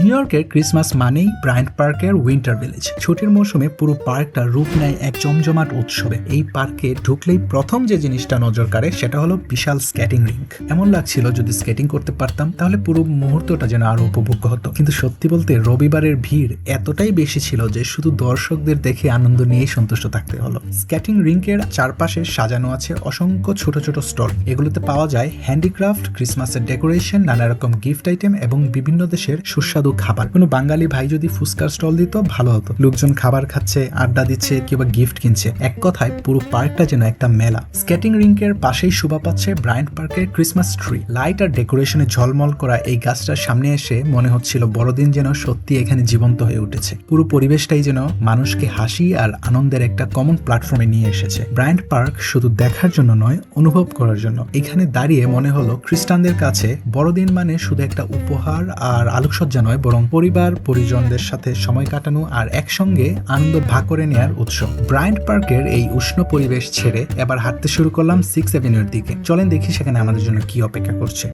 New ইয়র্কের Christmas মানেই Bryant পার্কের উইন্টার ভিলেজ ছুটির মৌসুমে পুরো পার্কটা রূপ নেয় এক জমজমাট উৎসবে। এই পার্কে ঢুকলেই প্রথম যে জিনিসটা নজর কাড়ে, সেটা হলো বিশাল স্কেটিং রিঙ্ক এমন লাগছিল যদি স্কেটিং করতে পারতাম, তাহলে পুরো মুহূর্তটা যেন আরও উপভোগ্য হতো। কিন্তু সত্যি বলতে রবিবারের ভিড় এতটাই বেশি ছিল যে শুধু দর্শকদের দেখে আনন্দ নিয়েই সন্তুষ্ট থাকতে হলো। স্কেটিং রিঙ্কের চারপাশে সাজানো আছে অসংখ্য ছোট ছোট স্টল। এগুলোতে পাওয়া যায় হ্যান্ডিক্রাফট ক্রিসমাসের ডেকোরেশন নানা রকম গিফট আইটেম এবং বিভিন্ন দেশের সুস্বাদু খাবার। কোনো বাঙালি ভাই যদি ফুচকার স্টল দিত, ভালো হতো। লোকজন খাবার খাচ্ছে, আড্ডা দিচ্ছে কিংবা গিফট কিনছে। এক কথায়, পুরো পার্কটা যেন একটা মেলা। স্কেটিং রিঙ্কের পাশেই শোভা পাচ্ছে ব্রায়ান্ট পার্কের ক্রিসমাস ট্রি লাইট আর ডেকোরেশনে ঝলমল করা এই গাছটার সামনে এসে মনে হচ্ছিল বড়দিন যেন সত্যি এখানে জীবন্ত হয়ে উঠেছে। পুরো পরিবেশটাই যেন মানুষকে হাসি আর আনন্দের একটা কমন প্ল্যাটফর্মে নিয়ে এসেছে। ব্রায়ান্ট পার্ক শুধু দেখার জন্য নয়, অনুভব করার জন্য। এখানে দাঁড়িয়ে মনে হলো খ্রিস্টানদের কাছে বড়দিন মানে শুধু একটা উপহার আর আলোকসজ্জা নয় বরং পরিবার, পরিজনদের সাথে সময় কাটানো আর একসঙ্গে আনন্দ ভাগ করে নেয়ার উৎস। ব্রায়ান্ট পার্কের এই উষ্ণ পরিবেশ ছেড়ে এবার হাঁটতে শুরু করলাম সিক্স অ্যাভিনিউর দিকে। চলেন দেখি সেখানে আমাদের জন্য কি অপেক্ষা করছে।